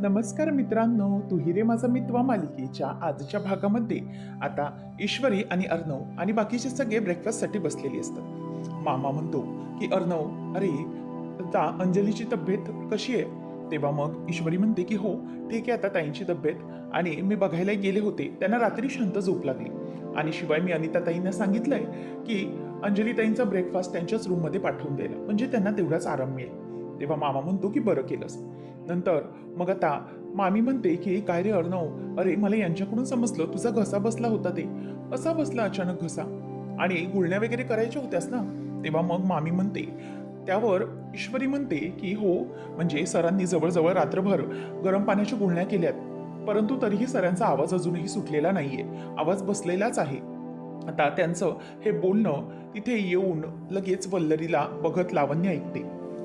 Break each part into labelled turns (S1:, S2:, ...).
S1: नमस्कार मित्रांनो तू हिरे माझा मित्र मालिकेच्या आजच्या भागामध्ये. आता ईश्वरी आणि अर्णव आणि बाकीचे सगळे ब्रेकफास्टसाठी बसलेली असतात. मामा म्हणतो की अर्णव अरे आता अंजलीची तब्येत कशी आहे? तेव्हा मग ईश्वरी म्हणते की हो ठीक आहे आता ताईंची तब्येत. आणि मी बघायला गेले होते त्यांना रात्री शांत झोप लागली. आणि शिवाय मी अनिता ताईंना सांगितलंय की अंजली ताईंचा ब्रेकफास्ट त्यांच्याच रूममध्ये पाठवून द्यायला म्हणजे त्यांना तेवढाच आराम मिळेल. तेव्हा मामा म्हणतो की बरं केलंस. नंतर मग आता मामी म्हणते की काय रे अर्णव? अरे मला यांच्याकडून समजलं तुझा घसा बसला होता ते. असा बसला अचानक घसा? आणि गुळण्या वगैरे करायच्या होत्यास ना? तेव्हा मग मामी म्हणते त्यावर ईश्वरी म्हणते की हो म्हणजे सरांनी जवळजवळ रात्रभर गरम पाण्याच्या गुळण्या केल्यात परंतु तरीही सरांचा आवाज अजूनही सुटलेला नाहीये आवाज बसलेलाच आहे. आता त्यांचं हे बोलणं तिथे येऊन लगेच वल्लरीला बघत लावण्य ऐकते.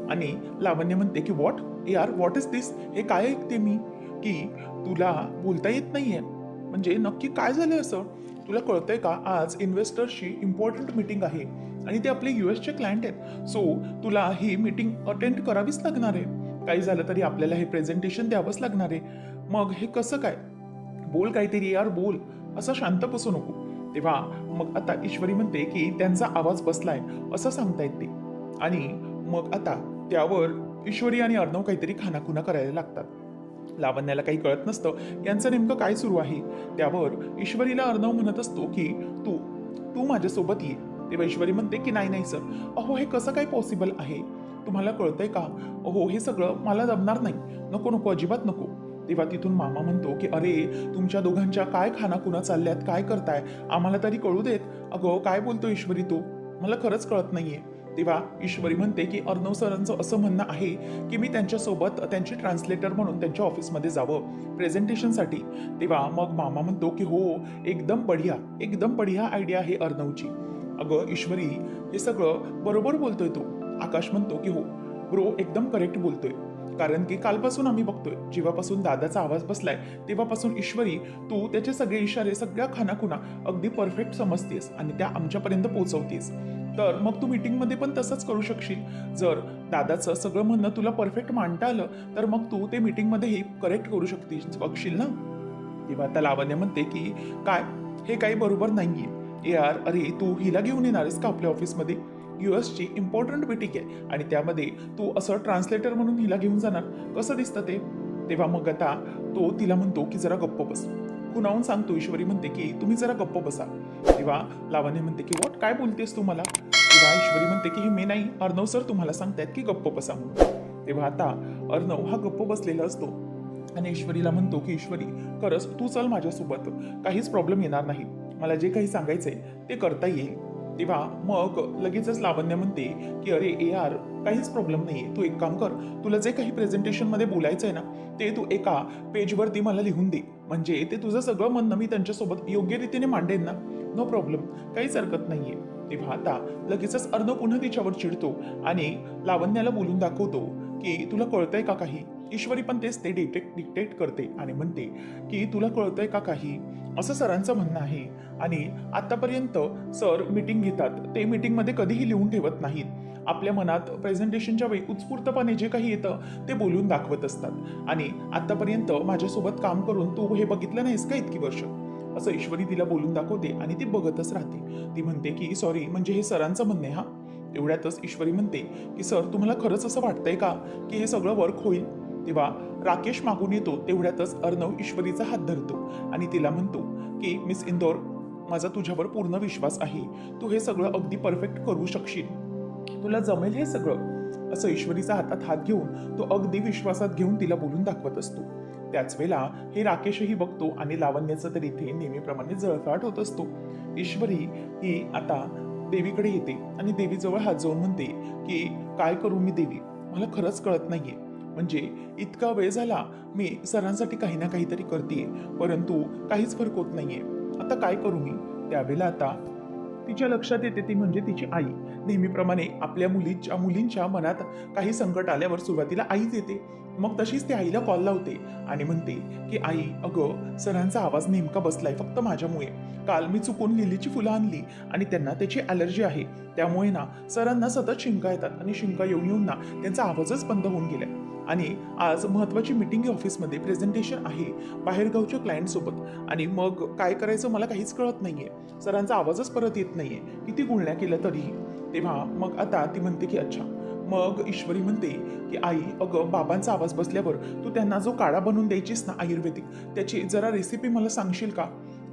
S1: आणि लावण्य म्हणते की वॉट? यार व्हॉट इज दिस हे काय ऐकते मी? की तुला बोलता येत नाहीये. म्हणजे नक्की काय झालं असं? तुला कळतंय का? आज इन्व्हेस्टर्सची इम्पॉर्टंट मीटिंग आहे आणि ते आपले यू एसचे क्लायंट आहेत. सो तुला ही मीटिंग अटेंड करावीच लागणार आहे. काही झालं तरी आपल्याला हे प्रेझेंटेशन द्यावंच लागणार आहे. मग हे कसं काय? बोल काहीतरी यार बोल. असं शांत बसू नको. तेव्हा मग आता ईश्वरी म्हणते की त्यांचा आवाज बसलाय. असं सांगतायत ते. आणि मग आता त्यावर ईश्वरी आणि अर्णव काहीतरी खानाखुना करायला लागतात. लावण्याला काही कळत नसतं यांचं नेमकं काय सुरू आहे? त्यावर ईश्वरीला अर्णव म्हणत असतो की तू तू माझ्यासोबत ये. तेव्हा ईश्वरी म्हणते की नाही नाही सर. अहो हे कसं काय पॉसिबल आहे? तुम्हाला कळतंय का? अहो हे सगळं मला जमणार नाही. नको नको अजिबात नको. तेव्हा तिथून मामा म्हणतो की अरे तुमच्या दोघांच्या काय खानाखुना चालल्यात? काय करताय? आम्हाला तरी कळू देत. अगं काय बोलतो ईश्वरी तू? मला खरंच कळत नाहीये. तेव्हा ईश्वरी म्हणते की अर्णव सरांचं असं म्हणणं आहे की मी त्यांच्यासोबत त्यांची ट्रान्सलेटर म्हणून त्यांच्या ऑफिसमध्ये जावं प्रेझेंटेशनसाठी तेव्हा मग मामा म्हणतो की हो एकदम बढिया एकदम बढिया आयडिया आहे अर्णवची. अगं ईश्वरी हे सगळं बरोबर बोलतोय तो. आकाश म्हणतो की हो. ब्रो एकदम करेक्ट बोलतोय. कारण की कालपासून आम्ही बघतोय जेव्हापासून दादाचा आवाज बसलाय तेव्हापासून ईश्वरी तू त्याचे सगळे इशारे सगळ्या खानाखुना अगदी परफेक्ट समजतेस आणि त्या आमच्यापर्यंत पोहोचवतेस. तर मग तू मीटिंगमध्ये पण तसंच करू शकशील. जर दादाचं सगळं म्हणणं तुला परफेक्ट मांडता आलं तर मग तू ते मीटिंगमध्येही करेक्ट करू शकतीस. बघशील ना? तेव्हा आता लावण्या म्हणते की काय? हे काही बरोबर नाहीये. आर अरे तू हिला घेऊन येणारस का आपल्या ऑफिसमध्ये ची इम्पॉर्टंट मीटिंग आहे आणि त्यामध्ये तू असं ट्रान्सलेटर म्हणून हिला घेऊन जाणार. कसं दिसतं ते? तेव्हा मग आता तो तिला म्हणतो की जरा गप्प बस. खुणावून सांगतो ईश्वरी म्हणते की तुम्ही जरा गप्प बसा. तेव्हा लावण्य म्हणते की वॉट काय बोलतेस तू मला? तेव्हा ईश्वरी म्हणते की हे मी नाही. अर्णव सर तुम्हाला सांगतायत की गप्प बसा म्हणून. तेव्हा आता अर्णव हा गप्प बसलेला असतो. आणि ईश्वरीला म्हणतो की ईश्वरी खरंच तू चल माझ्यासोबत. काहीच प्रॉब्लेम येणार नाही. मला जे काही सांगायचंय ते करता येईल. तेव्हा मग लगेचच लावण्य म्हणते की अरे ए आर काहीच प्रॉब्लेम नाही तू एक काम कर. तुला जे काही प्रेझेंटेशनमध्ये बोलायचं बोलायचंय ना ते तू एका पेजवरती मला लिहून दे. म्हणजे ते तुझं सगळं म्हणणं मी त्यांच्यासोबत योग्य रीतीने मांडेन ना. नो प्रॉब्लेम काहीच हरकत नाहीये. ते आता लगेचच अर्णव पुन्हा तिच्यावर चिडतो आणि लावण्याला बोलून दाखवतो की तुला कळतंय का काही? ईश्वरी पण तेच ते डिटेक्ट डिक्टेट करते आणि म्हणते की तुला कळतंय का काही? असं सरांचं म्हणणं आहे. आणि आत्तापर्यंत सर मीटिंग घेतात. ते मीटिंगमध्ये कधीही लिहून ठेवत नाहीत. आपल्या मनात प्रेझेंटेशनच्या वेळी उत्स्फूर्तपणे जे काही येतं ते बोलून दाखवत असतात. आणि आत्तापर्यंत माझ्यासोबत काम करून तू हे बघितलं नाहीस का इतकी वर्ष? असं ईश्वरी तिला बोलून दाखवते आणि ती बघतच राहते. ती म्हणते की सॉरी म्हणजे हे सरांचं म्हणणं हा? एवढ्यातच ईश्वरी म्हणते की सर तुम्हाला खरंच असं वाटतंय का की हे सगळं वर्क होईल? तेव्हा राकेश मागून येतो तेवढ्यातच अर्णव ईश्वरीचा हात धरतो आणि तिला म्हणतो की मिस इंदोर माझा तुझ्यावर पूर्ण विश्वास आहे. तू हे सगळं अगदी परफेक्ट करू शकशील. तुला जमेल हे सगळं. असं ईश्वरीचा हातात हात घेऊन तो अगदी विश्वासात घेऊन तिला बोलून दाखवत असतो. त्याच वेळेला हे राकेशही बघतो आणि लावण्याचं तर इथे नेहमीप्रमाणे जळफाट होत असतो. ईश्वरी ही आता देवीकडे येते आणि देवीजवळ हात जाऊन म्हणते की काय करू मी देवी? मला खरंच कळत नाहीये. म्हणजे इतका वेळ झाला मी सरांसाठी काही ना काहीतरी करते परंतु काहीच फरक होत नाहीये. आता काय करू मी? त्यावेळेला आता तिच्या लक्षात येते ती म्हणजे तिची आई. नेहमीप्रमाणे आपल्या मुलीच्या मुलींच्या मनात काही संकट आल्यावर सुरुवातीला आईच येते. मग तशीच ती आईला कॉल लावते आणि म्हणते की आई अगं सरांचा आवाज नेमका बसलाय फक्त माझ्यामुळे. काल मी चुकून लिलीची फुलं आणली आणि त्यांना त्याची ॲलर्जी आहे. त्यामुळे ना सरांना सतत शिंका येतात आणि शिंका येऊन येऊन ना त्यांचा आवाजच बंद होऊन गेलाय. आणि आज महत्वाची मीटिंग आहे ऑफिसमध्ये प्रेझेंटेशन आहे. बाहेरगावच्या क्लायंटसोबत आणि मग काय करायचं मला काहीच कळत नाही आहे सरांचा आवाजच परत येत नाही आहे किती गुळण्या केल्या तरीही. तेव्हा मग आता ती म्हणते की अच्छा. मग ईश्वरी म्हणते की आई अगं बाबांचा आवाज बसल्यावर तू त्यांना जो काढा बनवून द्यायचीस ना आयुर्वेदिक त्याची जरा रेसिपी मला सांगशील का?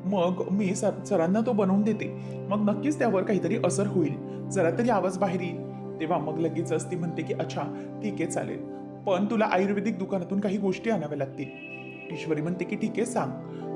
S1: मग मी सर सरांना तो बनवून देते. मग नक्कीच त्यावर काहीतरी असर होईल. जरा तरी आवाज बाहेर येईल. तेव्हा मग लगेचच ती म्हणते की अच्छा ठीक आहे चालेल. पण तुला आयुर्वेदिक दुकानातून काही गोष्टी आणाव्या लागतील. ईश्वरी म्हणते की ठीक आहे सांग.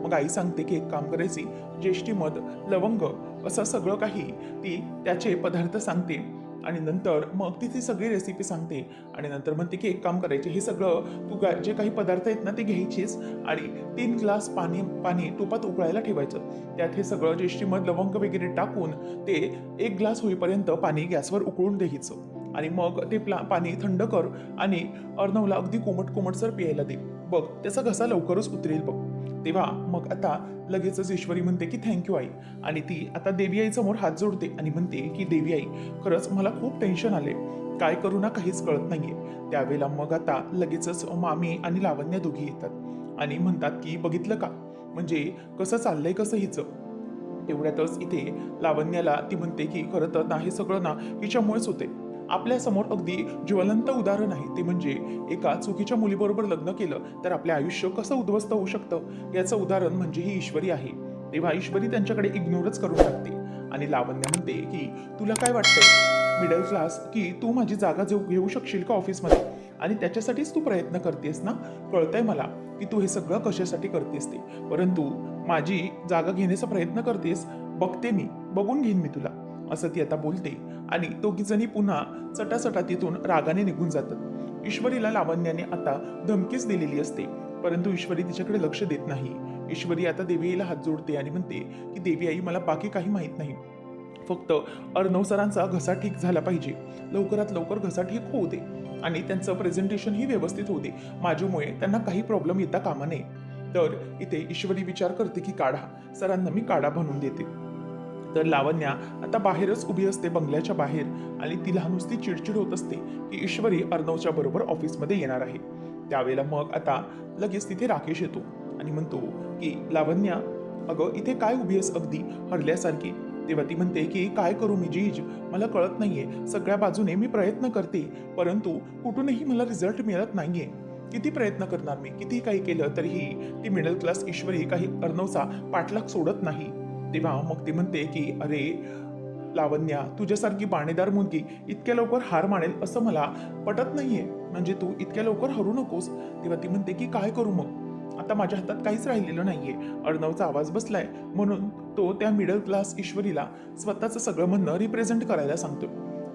S1: मग आई सांगते की एक काम करायची. ज्येष्ठी मध लवंग असं सगळं काही ती त्याचे पदार्थ सांगते आणि नंतर मग ती ती सगळी रेसिपी सांगते आणि नंतर म्हणते की एक काम करायचे. हे सगळं तू जे काही पदार्थ आहेत ना ते घ्यायचीस आणि तीन ग्लास पाणी पाणी तुपात उकळायला ठेवायचं. त्यात हे सगळं ज्येष्ठी मध लवंग वगैरे टाकून ते एक ग्लास होईपर्यंत पाणी गॅसवर उकळून द्यायचं. आणि मग ते प्ला पाणी थंड कर आणि अर्णवला अगदी कोमट कोमटसर पियायला दे. बघ त्याचा घसा लवकरच उतरेल बघ. तेव्हा मग आता लगेचच ईश्वरी म्हणते की थँक्यू आई. आणि ती आता देवी आई समोर हात जोडते आणि म्हणते की देवी आई खरंच मला खूप टेन्शन आले काय करू ना काहीच कळत नाहीये. त्यावेळेला मग आता लगेचच मामी आणि लावण्या दोघी येतात. आणि म्हणतात की बघितलं का? म्हणजे कसं चाललंय कसं हिचं? तेवढ्यातच इथे लावण्याला ती म्हणते की खरं तर ना हे सगळं ना हिच्यामुळेच होते आपल्यासमोर अगदी ज्वलंत उदाहरण आहे. ते म्हणजे एका चुकीच्या मुलीबरोबर लग्न केलं तर आपले आयुष्य कसं उद्ध्वस्त होऊ शकतं? याचं उदाहरण म्हणजे ही ईश्वरी आहे. तेव्हा ईश्वरी त्यांच्याकडे इग्नोरच करून टाकते आणि लावण्या म्हणते की तुला काय वाटतंय? मिडल क्लास की तू माझी जागा जेव घेऊ शकशील का ऑफिसमध्ये आणि त्याच्यासाठीच तू प्रयत्न करतेस ना? कळतंय मला की तू हे सगळं कशासाठी करतेस ते. परंतु माझी जागा घेण्याचा प्रयत्न करतेस. बघते मी. बघून घेईन मी तुला. असं ती आता बोलते. आणि दोघीजणी पुन्हा चटाचटा तिथून रागाने निघून जातात. ईश्वरीला लावण्याने आता धमकीच दिलेली असते. परंतु ईश्वरी तिच्याकडे लक्ष देत नाही. ईश्वरी आता देवी आईला हात जोडते आणि म्हणते की देवी आई मला बाकी काही माहीत नाही. फक्त अर्णव सरांचा घसा ठीक झाला पाहिजे. लवकरात लवकर घसा ठीक होऊ दे. आणि त्यांचं प्रेझेंटेशनही व्यवस्थित होऊ दे. माझ्यामुळे त्यांना काही प्रॉब्लेम येता कामा नये. तर इथे ईश्वरी विचार करते की काढा. सरांना मी काढा बनवून देते. तर लावण्या आता बाहेरच उभी असते बंगल्याच्या बाहेर आणि तिला नुसती चिडचिड होत असते की ईश्वरी अर्णवच्या बरोबर ऑफिसमध्ये येणार आहे. त्यावेळेला मग आता लगेच तिथे राकेश येतो आणि म्हणतो की लावण्या अगं इथे काय उभी आहेस अगदी? हरल्यासारखी. तेव्हा ती म्हणते की काय करू मी जीज मला कळत नाहीये. सगळ्या बाजूने मी प्रयत्न करते परंतु कुठूनही मला रिझल्ट मिळत नाहीये. किती प्रयत्न करणार मी? किती काही केलं तरीही ती मिडल क्लास ईश्वरी काही अर्णवचा पाठलाग सोडत नाही. तेव्हा मग ती म्हणते की अरे लावण्या तुझ्यासारखी बाणेदार मुलगी इतक्या लवकर हार मानेल असं मला पटत नाहीये. म्हणजे तू इतक्या लवकर हरू नकोस. तेव्हा ती म्हणते की काय करू मग? आता माझ्या हातात काहीच राहिलेलं नाहीये. अर्णवचा आवाज बसलाय. म्हणून तो त्या मिडल क्लास ईश्वरीला स्वतःचं सगळं म्हणणं रिप्रेझेंट करायला सांगतो.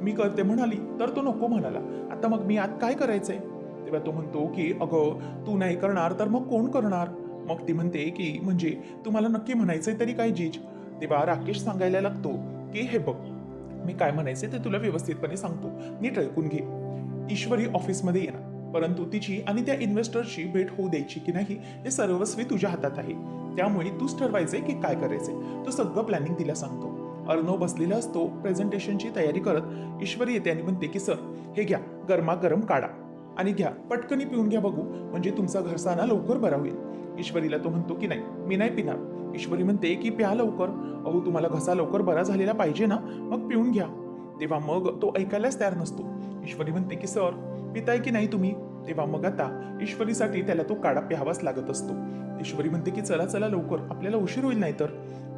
S1: मी करते म्हणाली तर तो नको म्हणाला. आता मग मी आत काय करायचंय? तेव्हा तो म्हणतो की अगं तू नाही करणार तर मग कोण करणार? मग ती म्हणते की म्हणजे तुम्हाला नक्की म्हणायचंय तरी काय जीज? तेव्हा राकेश सांगायला लागतो की हे बघ मी काय म्हणायचे ते तुला व्यवस्थितपणे सांगतो. नीट ऐकून घे. ईश्वरी ऑफिसमध्ये येणार. परंतु तिची आणि त्या इन्व्हेस्टरची भेट होऊ द्यायची की नाही हे सर्वस्वी तुझ्या हातात आहे. त्यामुळे तूच ठरवायचंय की काय करायचंय. तो सगळं प्लॅनिंग तिला सांगतो. अर्णव बसलेला असतो प्रेझेंटेशनची तयारी करत. ईश्वरी येते आणि म्हणते की सर हे घ्या. गरमागरम काढा. आणि घ्या. पटकनी पिऊन घ्या बघू. म्हणजे तुमचा घरसाना लवकर बरा होईल. ईश्वरीला तो म्हणतो की नाही मी नाही पिणार. ईश्वरी म्हणते की प्या लवकर. अहो तुम्हाला घसा लवकर बरा झालेला पाहिजे ना मग पिऊन घ्या. तेव्हा मग तो ऐकायलाच तयार नसतो. ईश्वरी म्हणते की सर पिताय की नाही तुम्ही? तेव्हा मग आता ईश्वरीसाठी त्याला तो काढा प्यावाच लागत असतो. ईश्वरी म्हणते की चला चला लवकर आपल्याला उशीर होईल नाही तर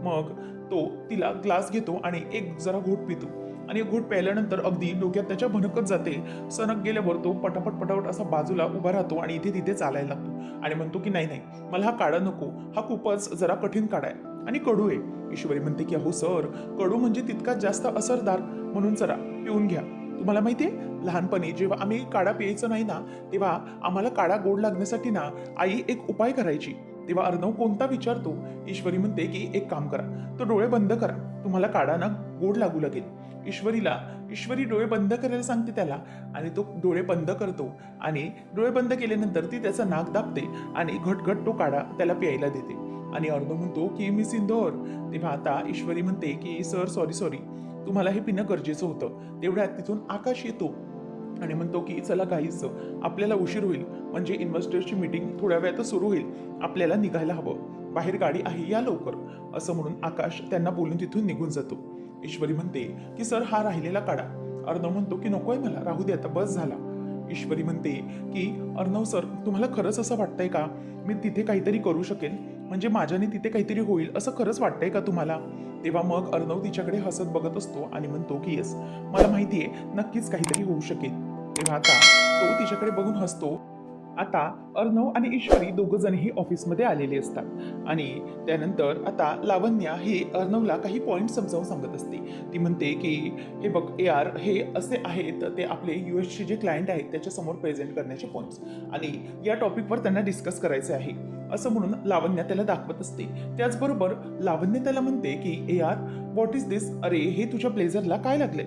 S1: मग तो तिला ग्लास घेतो आणि एक जरा घोट पितो. आणि एक घोट प्यायल्यानंतर अगदी डोक्यात त्याच्या भनकत जाते. सनक गेल्यावर तो पटापट पटापट असा बाजूला उभा राहतो आणि इथे तिथे चालायला लागतो. आणि म्हणतो की नाही नाही मला हा काढा नको. हा खूपच जरा कठीण काढा आहे. आणि कडू आहे. ईश्वरी म्हणते की अहो सर कडू म्हणजे तितकाच जास्त असरदार. म्हणून जरा पिऊन घ्या. तुम्हाला माहिती आहे लहानपणी जेव्हा आम्ही काढा प्यायचं नाही ना तेव्हा आम्हाला काढा गोड लागण्यासाठी ना आई एक उपाय करायची. तेव्हा अर्णव कोणता विचारतो? ईश्वरी म्हणते की एक काम करा. तो डोळे बंद करा. तुम्हाला काढा ना गोड लागू लागेल. ईश्वरीला. ईश्वरी डोळे बंद करायला सांगते त्याला आणि तो डोळे बंद करतो. आणि डोळे बंद केल्यानंतर ती त्याचा नाक दाबते आणि घटघट तो काढा त्याला प्यायला देते. आणि अर्णव म्हणतो की मी सिंदोर. तेव्हा आता ईश्वरी म्हणते की सर सॉरी सॉरी तुम्हाला हे पिणं गरजेचं होतं. तेवढ्यात तिथून आकाश येतो आणि म्हणतो की चला काहीच आपल्याला उशीर होईल. म्हणजे इन्व्हेस्टर्सची मीटिंग थोड्या वेळातच सुरू होईल. आपल्याला निघायला हवं. बाहेर गाडी आहे या लवकर. असं म्हणून आकाश त्यांना बोलून तिथून निघून जातो. ईश्वरी म्हणते की सर हा राहिलेला काढा. अर्णव म्हणतो की नकोय मला राहू दे आता बस झाला. ईश्वरी म्हणते की अर्णव सर तुम्हाला खरंच असं वाटतंय का? मी तिथे काहीतरी करू शकेल म्हणजे माझ्याने तिथे काहीतरी होईल असं खरंच वाटतंय का तुम्हाला? तेव्हा मग अर्णव तिच्याकडे हसत बघत असतो आणि म्हणतो की येस मला माहिती आहे नक्कीच काहीतरी होऊ शकेल. तेव्हा आता तो तिच्याकडे बघून हसतो आता अर्णव आणि ईश्वरी दोघ जणही ऑफिसमध्ये आलेले असतात. आणि त्यानंतर आता लावण्या हे अर्णवला काही पॉईंट समजावून सांगत असते. ती म्हणते की हे बघ ए आर हे असे आहेत ते आपले यू एसचे जे क्लायंट आहेत त्याच्यासमोर प्रेझेंट करण्याचे पॉईंट्स आणि या टॉपिकवर त्यांना डिस्कस करायचे आहे. असं म्हणून लावण्या त्याला दाखवत असते. त्याचबरोबर लावण्य त्याला म्हणते की A R what is this अरे हे तुझ्या ब्लेझरला काय लागले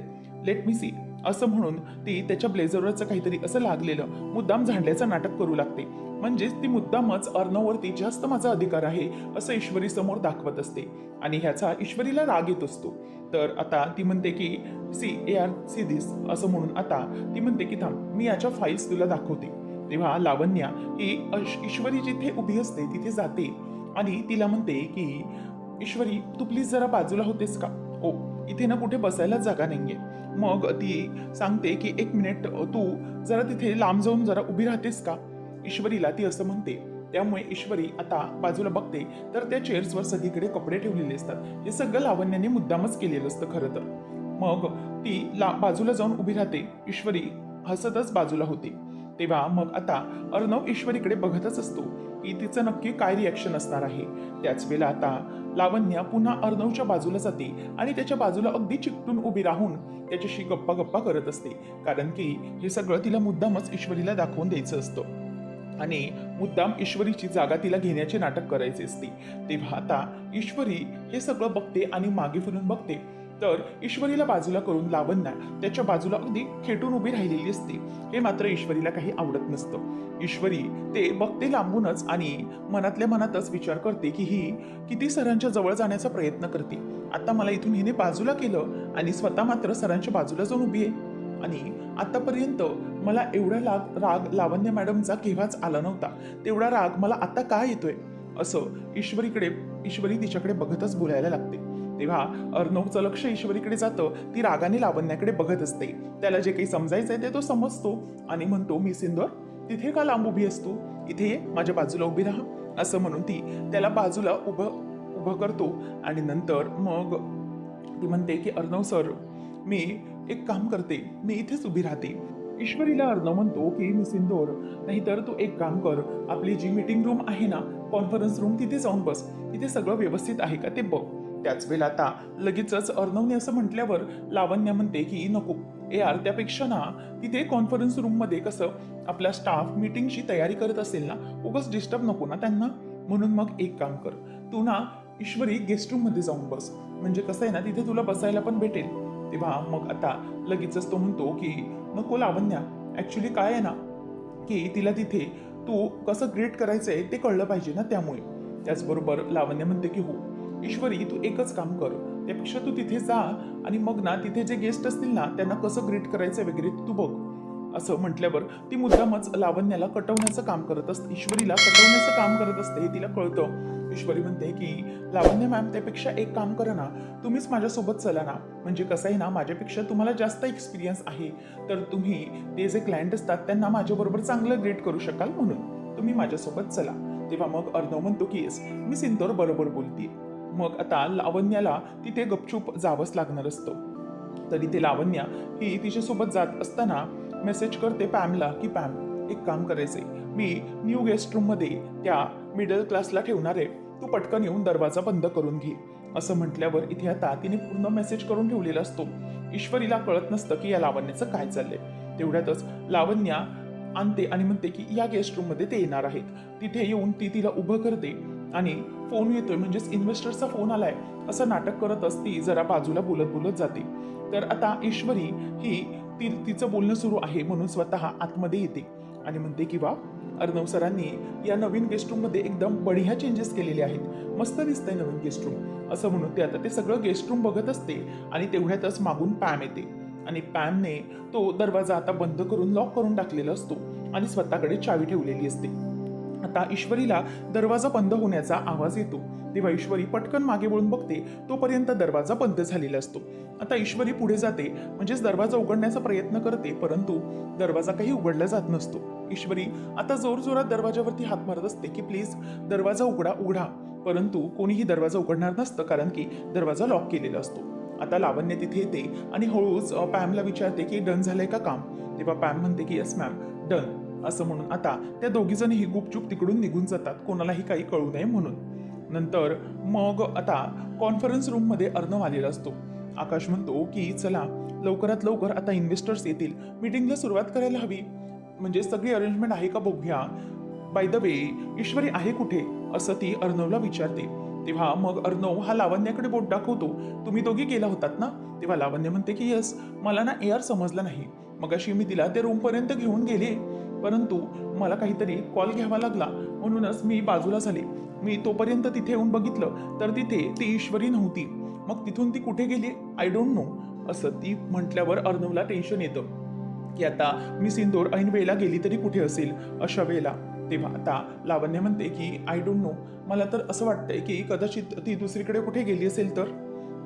S1: लेट मी सी असं म्हणून ती त्याच्या ब्लेझरवरचं काहीतरी असं लागलेलं मुद्दाम झाडल्याचं नाटक करू लागते. म्हणजेच ती मुद्दामच अर्णवरती जास्त माझा अधिकार आहे असं ईश्वरी समोर दाखवत असते. आणि ह्याचा ईश्वरीला राग येत असतो. तर आता ती म्हणते की C A R see this असं म्हणून आता ती म्हणते की थांब मी याच्या फाईल्स तुला दाखवते. तेव्हा लावण्या ही ईश्वरी जिथे उभी असते तिथे जाते. आणि तिला म्हणते की ईश्वरी तू प्लीज जरा बाजूला होतेस का? ओ इथे ना कुठे बसायला जागा नाहीये. मग ती सांगते की एक मिनिट तू जरा तिथे लांब जाऊन जरा उभी राहतेस का? ईश्वरीला ती असं म्हणते. त्यामुळे ईश्वरी आता बाजूला बघते. तर त्या चेअर्सवर सगळीकडे कपडे ठेवलेले असतात. हे सगळं लावण्याने मुद्दामच केलेलं असतं खरं तर. मग ती ला बाजूला जाऊन उभी राहते. ईश्वरी हसतच बाजूला होते. तेव्हा मग आता अर्णव ईश्वरीकडे बघतच असतो की तिचं नक्की काय रिॲक्शन असणार आहे. त्याच वेळेला आता लावण्या पुन्हा अर्णवच्या बाजूला जाते आणि त्याच्या बाजूला अगदी चिकटून उभी राहून त्याच्याशी गप्पा गप्पा करत असते. कारण की हे सगळं तिला मुद्दामच ईश्वरीला दाखवून द्यायचं असतं. आणि मुद्दाम ईश्वरीची जागा तिला घेण्याचे नाटक करायचे असते. तेव्हा आता ईश्वरी हे सगळं बघते आणि मागे फिरून बघते. तर ईश्वरीला बाजूला करून लावण्या त्याच्या बाजूला अगदी खेटून उभी राहिलेली असते. हे मात्र ईश्वरीला काही आवडत नसतं. ईश्वरी ते बघते लांबूनच आणि मनातल्या मनातच विचार करते की ही किती सरांच्या जवळ जाण्याचा प्रयत्न करते. आता मला इथून हिने बाजूला केलं आणि स्वतः मात्र सरांच्या बाजूला जाऊन उभी आहे. आणि आतापर्यंत मला एवढा लाग राग लावण्य मॅडमचा केव्हाच आला नव्हता. तेवढा राग मला आता का येतोय? असं ईश्वरीकडे ईश्वरी तिच्याकडे बघतच बोलायला लागते. तेव्हा अर्णवचं लक्ष ईश्वरीकडे जातं ती रागाने लावण्याकडे बघत असते. त्याला जे काही समजायचंय ते तो समजतो. आणि म्हणतो मी सिंदूर तिथे का लांब उभी असतो इथे ये माझ्या बाजूला उभी राहा. असं म्हणून ती त्याला बाजूला उभं उभं करतो. आणि नंतर मग ती म्हणते की अर्णव सर मी एक काम करते. मी इथेच उभी राहते. ईश्वरीला अर्णव म्हणतो की मी सिंदोर नाहीतर तू एक काम कर. आपली जी मीटिंग रूम आहे ना कॉन्फरन्स रूम तिथे जाऊन बस. तिथे सगळं व्यवस्थित आहे का ते बघ. त्याच वेळेला आता लगेचच अर्णवने असं म्हटल्यावर लावण्य म्हणते की नको. ए यार त्यापेक्षा ना तिथे कॉन्फरन्स रूममध्ये कसं आपला स्टाफ मीटिंगची तयारी करत असेल ना उगाच डिस्टर्ब नको ना त्यांना. म्हणून मग एक काम कर. तू ना ईश्वरी गेस्ट रूममध्ये जाऊन बस. म्हणजे कसं आहे ना तिथे तुला बसायला पण भेटेल. तेव्हा मग आता लगेचच तो म्हणतो की नको लावण्या. ॲक्च्युली काय आहे ना की तिला तिथे तू कसं ग्रेट करायचं आहे ते कळलं पाहिजे ना त्यामुळे. त्याचबरोबर लावण्य म्हणते की हो. ईश्वरी तू एकच काम कर. त्यापेक्षा तू तिथे जा आणि मग ना तिथे जे गेस्ट असतील ना त्यांना कसं ग्रीट करायचं वगैरे तू बघ. असं म्हटल्यावर ती मुद्दामच लावण्याला कटवण्याचं काम करत असते. ईश्वरीला कटवण्याचं काम करत असते हे तिला कळतं. ईश्वरी म्हणते की लावण्य मॅम त्यापेक्षा एक काम करा ना. तुम्हीच माझ्यासोबत चला ना. म्हणजे कसं आहे ना माझ्यापेक्षा तुम्हाला जास्त एक्सपिरियन्स आहे. तर तुम्ही ते जे क्लायंट असतात त्यांना माझ्याबरोबर चांगलं ग्रेट करू शकाल म्हणून. तुम्ही माझ्यासोबत चला. तेव्हा मग अर्णव म्हणतो की येस मी सिंतोर बरोबर बोलते मग आता लावण्याला तिथे गपचूप जावंच लागणार असतं. तरी ते लावण्या ही तिच्यासोबत जात असताना मेसेज करते पॅमला की पॅम एक काम करायचंय. मी न्यू गेस्ट रूममध्ये त्या मिडल क्लासला ठेवणार आहे. तू पटकन येऊन दरवाजा बंद करून घे. असं म्हटल्यावर इथे आता तिने पूर्ण मेसेज करून ठेवलेला असतो. ईश्वरीला कळत नसतं की या लावण्याचं काय चाललंय. तेवढ्यातच लावण्या आणते आणि म्हणते की या गेस्ट रूममध्ये ते येणार आहेत. तिथे येऊन ती तिला उभं करते. आणि फोन येतोय म्हणजेच इन्व्हेस्टरचा फोन आलाय असं नाटक करतच ती जरा बाजूला बोलत बोलत जाते. तर आता ईश्वरी ही ती तिचं बोलणं सुरू आहे म्हणून स्वतः आतमध्ये येते आणि म्हणते की वा अर्णव सरांनी या नवीन गेस्ट रूममध्ये एकदम बढिया चेंजेस केलेले आहेत. मस्त दिसतंय नवीन गेस्ट रूम असं म्हणून ते आता ते सगळं गेस्ट रूम बघत असते आणि तेवढ्यातच मागून पॅम येते. आणि पॅमने तो दरवाजा आता बंद करून लॉक करून टाकलेला असतो आणि स्वतःकडे चावी ठेवलेली असते. आता ईश्वरीला दरवाजा बंद होण्याचा आवाज येतो. तेव्हा ईश्वरी पटकन मागे वळून बघते तोपर्यंत दरवाजा बंद झालेला असतो. आता ईश्वरी पुढे जाते म्हणजेच दरवाजा उघडण्याचा प्रयत्न करते परंतु दरवाजा काही उघडला जात नसतो. ईश्वरी आता जोरजोरात दरवाजावरती हात मारत असते की प्लीज दरवाजा उघडा उघडा. परंतु कोणीही दरवाजा उघडणार नसतं कारण की दरवाजा लॉक केलेला असतो. आता लावण्य तिथे येते आणि हळूच पॅमला विचारते की डन झालंय का काम? तेव्हा पॅम म्हणते की यस मॅम डन. असं म्हणून आता त्या दोघीजणही गुपचूप तिकडून निघून जातात. कोणालाही काही कळू नये म्हणून. नंतर मग आता कॉन्फरन्स रूममध्ये अर्णव आलेला असतो. आकाश म्हणतो की चला लवकरात लवकर आता इन्व्हेस्टर्स येतील. मीटिंगला सुरुवात करायला हवी. म्हणजे सगळी अरेंजमेंट आहे का बघूया. बाय द वे ईश्वरी आहे कुठे? असं ती अर्णवला विचारते. तेव्हा मग अर्णव हा लावण्याकडे बोट दाखवतो. तुम्ही दोघी गेला होतात ना? तेव्हा लावण्य म्हणते की यस. मला ना एअर समजला नाही. मग अशी मी तिला ते रूमपर्यंत घेऊन गेले. परंतु मला काहीतरी कॉल घ्यावा लागला. म्हणूनच मी बाजूला झाले. मी तोपर्यंत तिथे येऊन बघितलं तर तिथे ती ईश्वरी नव्हती. मग तिथून ती कुठे गेली? आय डोंट नो असं ती म्हटल्यावर अर्णवला टेन्शन येतं. की आता मी सिंदूर ऐन वेळेला गेली तरी कुठे असेल? अशा वेळेला. तेव्हा आता लावण्य म्हणते की आय डोंट नो मला तर असं वाटतंय की कदाचित ती दुसरीकडे कुठे गेली असेल तर?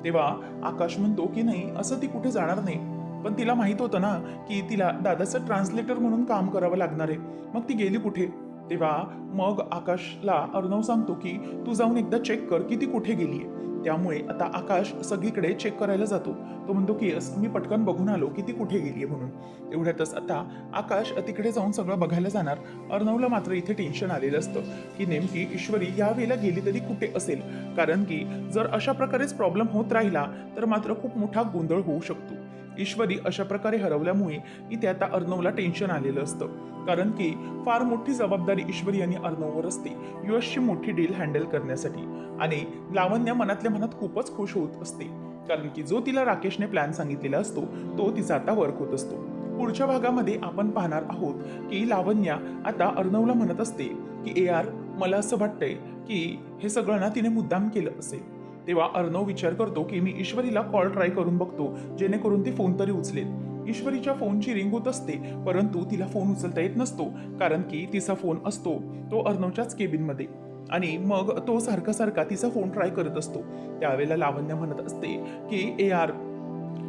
S1: तेव्हा आकाश म्हणतो की नाही असं ती कुठे जाणार नाही. पण तिला माहीत होतं ना की तिला दादाचं ट्रान्सलेटर म्हणून काम करावं लागणार आहे. मग ती गेली कुठे? तेव्हा मग आकाशला अर्णव सांगतो की तू जाऊन एकदा चेक कर की ती कुठे गेली आहे त्यामुळे आता आकाश सगळीकडे चेक करायला जातो. तो म्हणतो की "यस, मी पटकन बघून आलो की ती कुठे गेली आहे म्हणून. एवढ्यातच आता आकाश तिकडे जाऊन सगळं बघायला जाणार. अर्णवला मात्र इथे टेन्शन आलेलं असतं की नेमकी ईश्वरी या वेळेला गेली तरी कुठे असेल? कारण की जर अशा प्रकारेच प्रॉब्लेम होत राहिला तर मात्र खूप मोठा गोंधळ होऊ शकतो. ईश्वरी अशा प्रकारे हरवल्यामुळे इथे आता अर्णवला टेन्शन आलेलं असतं. कारण की फार मोठी जबाबदारी ईश्वरी आणि अर्णववर असते. युएसची मोठी डील हँडल करण्यासाठी. आणि लावण्या मनातल्या मनात खूपच खुश होत असते. कारण की जो तिला राकेशने प्लॅन सांगितलेला असतो तो तिचा आता वर्क होत असतो. पुढच्या भागामध्ये आपण पाहणार आहोत की लावण्या आता अर्णवला म्हणत असते की ए आर मला असं वाटतंय की हे सगळं ना तिने मुद्दाम केलं असेल. तेव्हा अर्णव विचार करतो की मी ईश्वरीला कॉल ट्राय करून बघतो जेणेकरून ती फोन तरी उचलेल. ईश्वरीच्या फोनची रिंग होत असते परंतु तिला फोन उचलता येत नसतो कारण की तिचा फोन असतो तो अर्णवच्याच केबिनमध्ये आणि मग तो सारखा सारखा तिचा फोन ट्राय करत असतो. त्यावेळेला लावण्य म्हणत असते की A R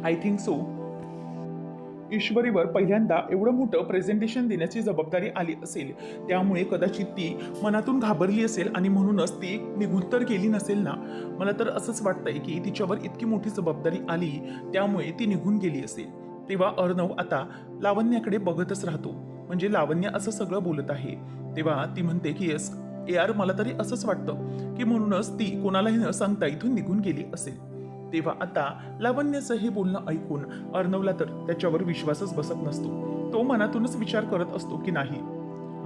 S1: I think so ईश्वरीवर पहिल्यांदा एवढं मोठं प्रेझेंटेशन देण्याची जबाबदारी आली असेल त्यामुळे कदाचित ती मनातून घाबरली असेल आणि म्हणूनच ती निघून तर गेली नसेल ना? मला तर असंच वाटतंय की तिच्यावर इतकी मोठी जबाबदारी आली त्यामुळे ती निघून गेली असेल. तेव्हा अर्णव आता लावण्याकडे बघतच राहतो. म्हणजे लावण्य असं सगळं बोलत आहे. तेव्हा ती म्हणते की येस ए आर मला तरी असंच वाटतं की म्हणूनच ती कोणालाही न सांगता इथून निघून गेली असेल. तेव्हा आता लावण्याचं हे बोलणं ऐकून अर्णवला तर त्याच्यावर विश्वासच बसत नसतो. तो मनातूनच विचार करत असतो की नाही.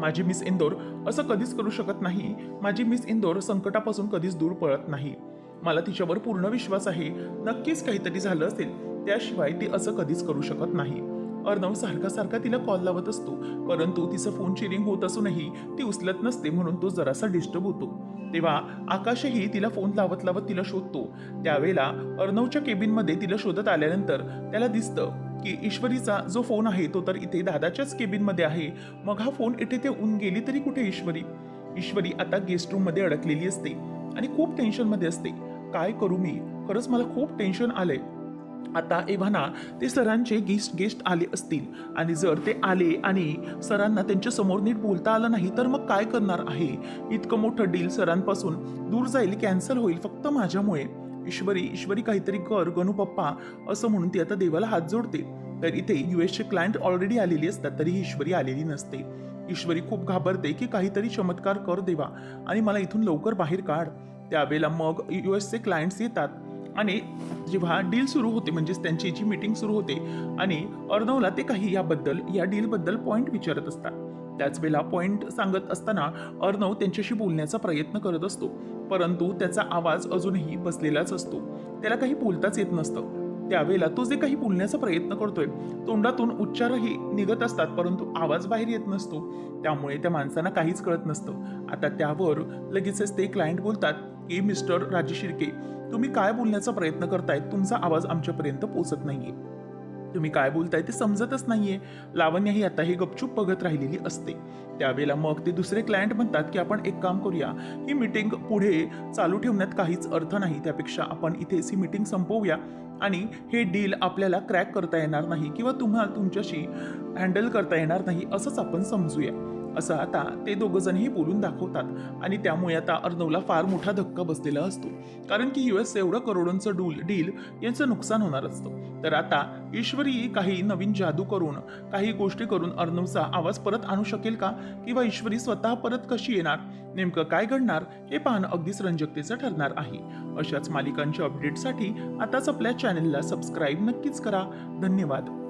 S1: माझी मिस इंदोर असं कधीच करू शकत नाही. माझी मिस इंदोर संकटापासून कधीच दूर पळत नाही. मला तिच्यावर पूर्ण विश्वास आहे. नक्कीच काहीतरी झालं असेल. त्याशिवाय ती असं कधीच करू शकत नाही. अर्णव सारखा सारखा तिला कॉल लावत असतो. परंतु तिचं फोन चिरिंग होत असूनही ती उचलत नसते म्हणून तो जरासा डिस्टर्ब होतो. तेव्हा आकाशही तिला फोन लावत लावत तिला शोधतो. त्यावेळेला अर्णवच्या केबिनमध्ये तिला शोधत आल्यानंतर त्याला दिसतं की ईश्वरीचा जो फोन आहे तो तर इथे दादाच्याच केबिनमध्ये आहे. मग हा फोन इथे ते ऊन गेली तरी कुठे ईश्वरी? ईश्वरी आता गेस्ट रूममध्ये अडकलेली असते आणि खूप टेन्शनमध्ये असते. काय करू मी? खरंच मला खूप टेन्शन आलंय. आता एव्हाना ते सरांचे गेस्ट गेस्ट आले असतील. आणि जर ते आले आणि सरांना त्यांच्यासमोर नीट बोलता आलं नाही तर मग काय करणार आहे? इतकं मोठं डील सरांपासून दूर जाईल कॅन्सल होईल फक्त माझ्यामुळे. ईश्वरी ईश्वरी काहीतरी कर गणू पप्पा असं म्हणून ती आता देवाला हात जोडते. तर इथे यू एसचे क्लायंट ऑलरेडी आलेली असतात तरीही ईश्वरी आलेली नसते. ईश्वरी खूप घाबरते की काहीतरी चमत्कार कर देवा. आणि मला इथून लवकर बाहेर काढ. त्यावेळेला मग यू एसचे क्लायंट्स येतात. आणि जेव्हा डील सुरू होते म्हणजेच त्यांची जी मीटिंग सुरू होते आणि अर्णवला ते काही याबद्दल या डीलबद्दल पॉईंट विचारत असतात. त्याच वेळेला पॉईंट सांगत असताना अर्णव त्यांच्याशी बोलण्याचा प्रयत्न करत असतो. परंतु त्याचा आवाज अजूनही बसलेलाच असतो. त्याला काही बोलताच येत नसतं. त्यावेळेला तो जे काही बोलण्याचा प्रयत्न करतोय तोंडातून उच्चारही निघत असतात परंतु आवाज बाहेर येत नसतो. त्यामुळे त्या माणसांना काहीच कळत नसतं. आता त्यावर लगेचच ते क्लायंट बोलतात की मिस्टर राजेश शिर्के तुम्ही काय बोलण्याचा प्रयत्न करताय? तुमचा आवाज आमच्यापर्यंत पोचत नाहीये. तुम्ही काय बोलताय ते समजतच नाहीये. लावण्या ही आता ही गपचूप बघत राहिलेली असते. त्यावेळेला मग ते दुसरे क्लायंट म्हणतात की आपण एक काम करूया. ही मीटिंग पुढे चालू ठेवण्यात काहीच अर्थ नाही. त्यापेक्षा आपण इथेच ही मीटिंग संपवूया. आणि हे डील आपल्याला क्रॅक करता येणार नाही किंवा तुम्हाला तुमच्याशी हँडल करता येणार नाही असंच आपण समजूया. असं आता ते दोघंजणही बोलून दाखवतात. आणि त्यामुळे आता अर्णवला फार मोठा धक्का बसलेला असतो. कारण की यू एस एवढं करोडोंचं डूल डील यांचं नुकसान होणार असतं. तर आता ईश्वरी काही नवीन जादू करून काही गोष्टी करून अर्णवचा आवाज परत आणू शकेल का? किंवा ईश्वरी स्वतः परत कशी येणार? नेमकं काय घडणार? हे पाहणं अगदीच रंजकतेचं ठरणार आहे. अशाच मालिकांच्या अपडेटसाठी आताच आपल्या चॅनलला सबस्क्राईब नक्कीच करा. धन्यवाद.